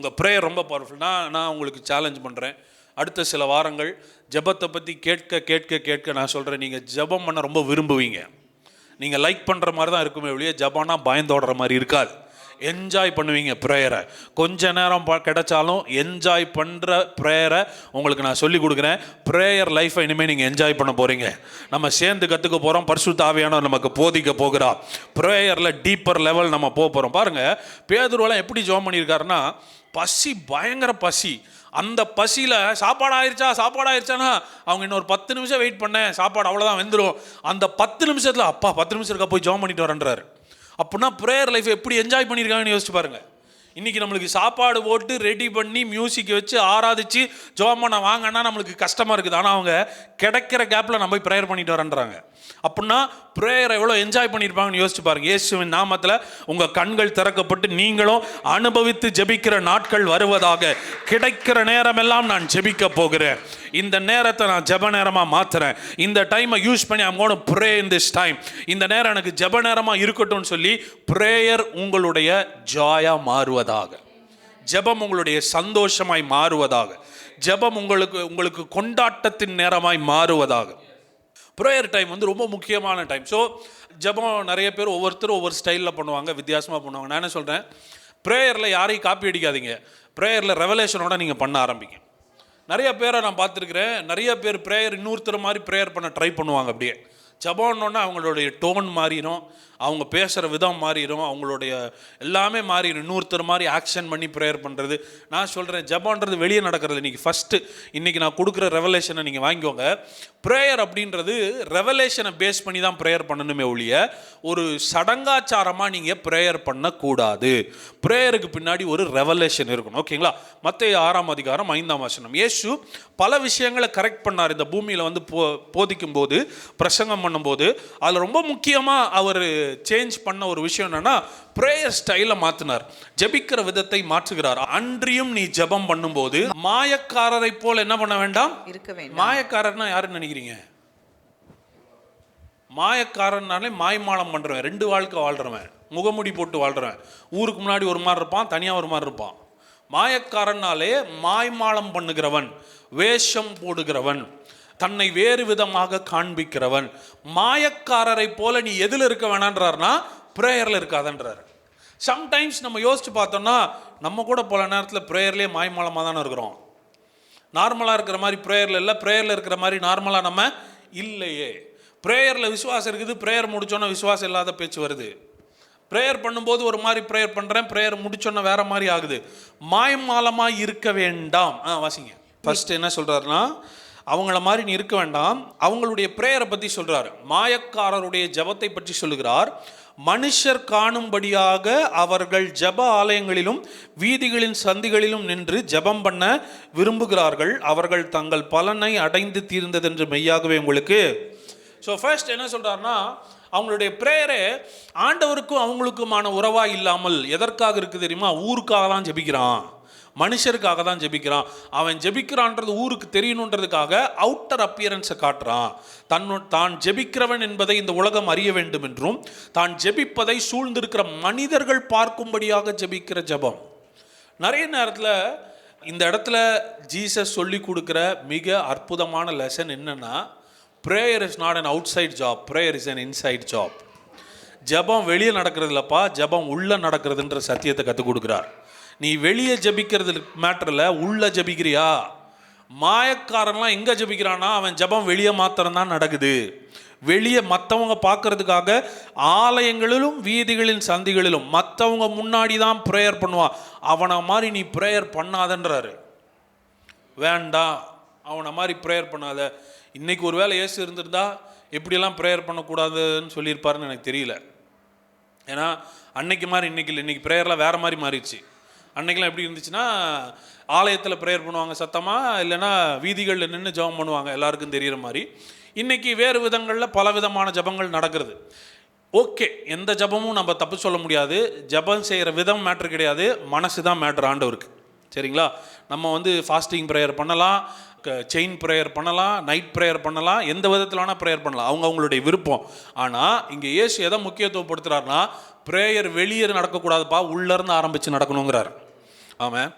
உங்கள் ப்ரேயர் ரொம்ப பவர்ஃபுல் நான் நான் உங்களுக்கு சேலஞ்ச் பண்ணுறேன் அடுத்த சில வாரங்கள் ஜெபத்தை பற்றி கேட்க கேட்க கேட்க நான் சொல்கிறேன் நீங்கள் ஜெபம் பண்ண ரொம்ப விரும்புவீங்க. நீங்கள் லைக் பண்ணுற மாதிரி தான் இருக்குமே ஒழிய ஜபானா பயந்தோடுற மாதிரி இருக்காது. என்ஜாய் பண்ணுவீங்க ப்ரேயரை கொஞ்ச நேரம் ப கிடைச்சாலும் என்ஜாய் பண்ணுற ப்ரேயரை உங்களுக்கு நான் சொல்லி கொடுக்குறேன். ப்ரேயர் லைஃப்பை இனிமேல் நீங்கள் என்ஜாய் பண்ண போகிறீங்க நம்ம சேர்ந்து கற்றுக்க போகிறோம் பரிசு தாவியானவர் நமக்கு போதிக்க போகிறா. ப்ரேயரில் டீப்பர் லெவல் நம்ம போக போகிறோம் பாருங்கள் பேதுருவெல்லாம் எப்படி ஜோம் பண்ணியிருக்காருன்னா பசி பயங்கர பசி. அந்த பசியில் சாப்பாடு ஆயிடுச்சா சாப்பாடு ஆயிடுச்சானா அவங்க இன்னொரு பத்து நிமிஷம் வெயிட் பண்ணேன். சாப்பாடு அவ்வளோதான் வெந்துடும் அந்த பத்து நிமிஷத்தில் அப்பா பத்து நிமிஷம் இருக்கா? போய் ஜோம் பண்ணிட்டு வரன்றாரு. அப்படின்னா ப்ரேயர் லைஃப் எப்படி என்ஜாய் பண்ணியிருக்காங்கன்னு யோசிச்சு பாருங்க. இன்றைக்கி நம்மளுக்கு சாப்பாடு போட்டு ரெடி பண்ணி மியூசிக் வச்சு ஆராதிச்சு ஜோம் பண்ண வாங்கன்னா நம்மளுக்கு கஷ்டமாக இருக்குது. ஆனால் அவங்க கிடைக்கிற கேப்பில் நம்ம போய் ப்ரேயர் பண்ணிட்டு வரேன்றாங்க. அப்படின்னா ப்ரேயரை எவ்வளோ என்ஜாய் பண்ணியிருப்பாங்கன்னு யோசிச்சு பாருங்க. இயேசுவின் நாமத்தில் உங்கள் கண்கள் திறக்கப்பட்டு நீங்களும் அனுபவித்து ஜெபிக்கிற நாட்கள் வருவதாக கிடைக்கிற நேரமெல்லாம் நான் ஜெபிக்க போகிறேன். இந்த நேரத்தை நான் ஜெப நேரமாக மாற்றுறேன் இந்த டைமை யூஸ் பண்ணி I'm going to pray time இந்த நேரம் எனக்கு ஜெப நேரமாக இருக்கட்டும்னு சொல்லி ப்ரேயர் உங்களுடைய ஜாயாக மாறுவார் மாறுவதாக. ஜெபம் உங்களுடைய சந்தோஷமாய் மாறுவதாக. ஜெபம் உங்களுக்கு உங்களுக்கு கொண்டாட்டத்தின் நேரமாய் மாறுவதாக. ப்ரேயர் டைம் வந்து ரொம்ப முக்கியமான டைம் ஸோ ஜெபம் நிறைய பேர் ஒவ்வொருத்தரும் ஒவ்வொரு ஸ்டைலில் பண்ணுவாங்க வித்தியாசமாக பண்ணுவாங்க. நான் என்ன சொல்கிறேன் ப்ரேயரில் யாரையும் காப்பி அடிக்காதீங்க. ப்ரேயரில் ரெவலேஷனோட நீங்கள் பண்ண ஆரம்பிங்க. நிறைய பேரை நான் பார்த்துருக்குறேன். நிறைய பேர் ப்ரேயர் இன்னொருத்தர் மாதிரி ப்ரேயர் பண்ண ட்ரை பண்ணுவாங்க அப்படியே. ஜபம்னோன்னா அவங்களுடைய டோன் மாறிடும் அவங்க பேசுகிற விதம் மாறிடும் அவங்களுடைய எல்லாமே மாறிடும் இன்னொருத்தர் மாதிரி ஆக்ஷன் பண்ணி ப்ரேயர் பண்ணுறது நான் சொல்கிறேன் ஜபான்றது வெளியே நடக்கிறது இன்றைக்கி ஃபஸ்ட்டு இன்றைக்கி நான் கொடுக்குற ரெவலேஷனை நீங்கள் வாங்கிக்கோங்க. ப்ரேயர் அப்படின்றது ரெவலேஷனை பேஸ் பண்ணி தான் ப்ரேயர் பண்ணணுமே ஒழிய ஒரு சடங்காச்சாரமாக நீங்கள் ப்ரேயர் பண்ணக்கூடாது. ப்ரேயருக்கு பின்னாடி ஒரு ரெவலேஷன் இருக்கணும். ஓகேங்களா? மற்ற ஆறாம் அதிகாரம் ஐந்தாம் வசனம். இயேசு பல விஷயங்களை கரெக்ட் பண்ணார். இந்த பூமியில் வந்து போ போதிக்கும் போது பிரசங்கம் பண்ணும்போது அதில் ரொம்ப முக்கியமாக அவர் சேஞ்ச் பண்ண ஒரு விஷயம் என்னன்னா ப்ரேயர் ஸ்டைலை மாற்றினார் ஜெபிக்கிற விதத்தை மாற்றுகிறார். அன்றியும் நீ ஜெபம் பண்ணும்போது மாயக்காரரை போல் என்ன பண்ண வேண்டாம்? இருக்க வேண்டும். மாயக்காரர்னா யாருன்னு நினைக்கிறீங்க? மாயக்காரன்னாலே மாய்மாலம் பண்ணுறவன் ரெண்டு வாழ்க்கை வாழ்கிறவன் முகமுடி போட்டு வாழ்கிறவன் ஊருக்கு முன்னாடி ஒரு மாதிரி இருப்பான் தனியாக ஒரு மாதிரி இருப்பான். மாயக்காரனாலே மாய்மாலம் பண்ணுகிறவன். வேஷம் போடுகிறவன். தன்னை வேறு விதமாக காண்பிக்கிறவன். மாயக்காரரை போல நீ எதில் இருக்க வேணான்றார்னா ப்ரேயரில் இருக்காதன்றார். சம்டைம்ஸ் நம்ம யோசிச்சு பார்த்தோம்னா நம்ம கூட பல நேரத்தில் ப்ரேயர்லேயே மாயமாலமாக தானே இருக்கிறோம். நார்மலாக இருக்கிற மாதிரி ப்ரேயரில் இல்லை ப்ரேயரில் இருக்கிற மாதிரி நார்மலாக நம்ம இல்லையே. ப்ரேயரில் விசுவாசம் இருக்குது ப்ரேயர் முடிச்சோன்னே விசுவாசம் இல்லாத பேச்சு வருது. ப்ரேயர் பண்ணும்போது ஒரு மாதிரி ப்ரேயர் பண்ணுறேன் ப்ரேயர் முடிச்சோன்னே வேற மாதிரி ஆகுது. மாயமாலமாக இருக்க வேண்டாம். ஆ வாசிங்க. ஃபஸ்ட்டு என்ன சொல்கிறாருன்னா அவங்கள மாதிரி நீ இருக்க வேண்டாம். அவங்களுடைய ப்ரேயரை பற்றி சொல்கிறார் மாயக்காரருடைய ஜெபத்தை பற்றி சொல்லுகிறார். மனுஷர் காணும்படியாக அவர்கள் ஜெப ஆலயங்களிலும் வீதிகளின் சந்திகளிலும் நின்று ஜெபம் பண்ண விரும்புகிறார்கள். அவர்கள் தங்கள் பலனை அடைந்து தீர்ந்ததென்று மெய்யாகவே உங்களுக்கு. ஸோ ஃபர்ஸ்ட் என்ன சொல்கிறாருன்னா அவங்களுடைய ப்ரேயரே ஆண்டவருக்கும் அவங்களுக்குமான உறவாக இல்லாமல் எதற்காக இருக்குது தெரியுமா? ஊருக்காக தான் ஜெபிக்கிறான். மனுஷருக்காக தான் ஜெபிக்கிறான். அவன் ஜெபிக்கிறான்றது ஊருக்கு தெரியணுன்றதுக்காக அவுட்டர் அப்பியரன்ஸை காட்டுறான். தன்னு தான் ஜெபிக்கிறவன் என்பதை இந்த உலகம் அறிய வேண்டும் என்றும் தான் ஜெபிப்பதை சூழ்ந்திருக்கிற மனிதர்கள் பார்க்கும்படியாக ஜெபிக்கிற ஜெபம். நிறைய நேரத்தில் இந்த இடத்துல ஜீசஸ் சொல்லி கொடுக்குற மிக அற்புதமான லெசன் என்னென்னா prayer is not an outside job prayer is an inside job ஜெபம் வெளியே நடக்கிறது இல்லைப்பா ஜெபம் உள்ளே நடக்கிறதுன்ற சத்தியத்தை கற்றுக் கொடுக்குறார். நீ வெளியே ஜபிக்கிறது மேட்டரில் உள்ள ஜெபிக்கிறியா? மாயக்காரன்லாம் எங்கே ஜெபிக்கிறானா அவன் ஜெபம் வெளியே மாத்திரம் தான் நடக்குது. வெளியே மற்றவங்க பார்க்கறதுக்காக ஆலயங்களிலும் வீதிகளின் சந்திகளிலும் மற்றவங்க முன்னாடி தான் ப்ரேயர் பண்ணுவான் அவனை மாதிரி நீ ப்ரேயர் பண்ணாதன்றாரு. வேண்டாம் அவனை மாதிரி ப்ரேயர் பண்ணாத. இன்னைக்கு ஒரு வேளை ஏசு இருந்திருந்தா எப்படியெல்லாம் ப்ரேயர் பண்ணக்கூடாதுன்னு சொல்லியிருப்பாருன்னு எனக்கு தெரியல. ஏன்னா அன்னைக்கு மாதிரி இன்னைக்கு இல்லை. இன்னைக்கு ப்ரேயர்லாம் வேறு மாதிரி மாறிடுச்சு. அன்னைக்கெல்லாம் எப்படி இருந்துச்சுன்னா ஆலயத்தில் ப்ரேயர் பண்ணுவாங்க சத்தமாக இல்லைன்னா வீதிகளில் நின்று ஜெபம் பண்ணுவாங்க எல்லாருக்கும் தெரிகிற மாதிரி. இன்றைக்கி வேறு விதங்களில் பல விதமான ஜெபங்கள் நடக்கிறது. ஓகே எந்த ஜெபமும் நம்ம தப்பு சொல்ல முடியாது. ஜெபம் செய்கிற விதம் மேட்ரு கிடையாது. மனசு தான் மேட்ரு ஆண்டவருக்கு. சரிங்களா? நம்ம வந்து ஃபாஸ்டிங் ப்ரேயர் பண்ணலாம். செயின் ப்ரேயர் பண்ணலாம் நைட் ப்ரேயர் பண்ணலாம் எந்த விதத்தில் வேணால் ப்ரேயர் பண்ணலாம் அவங்க அவங்களுடைய விருப்பம். ஆனால் இங்கே இயேசு எதை முக்கியத்துவப்படுத்துகிறாருன்னா ப்ரேயர் வெளியே நடக்கக்கூடாதுப்பா உள்ளேருந்து ஆரம்பித்து நடக்கணுங்கிறார். ஆமாம்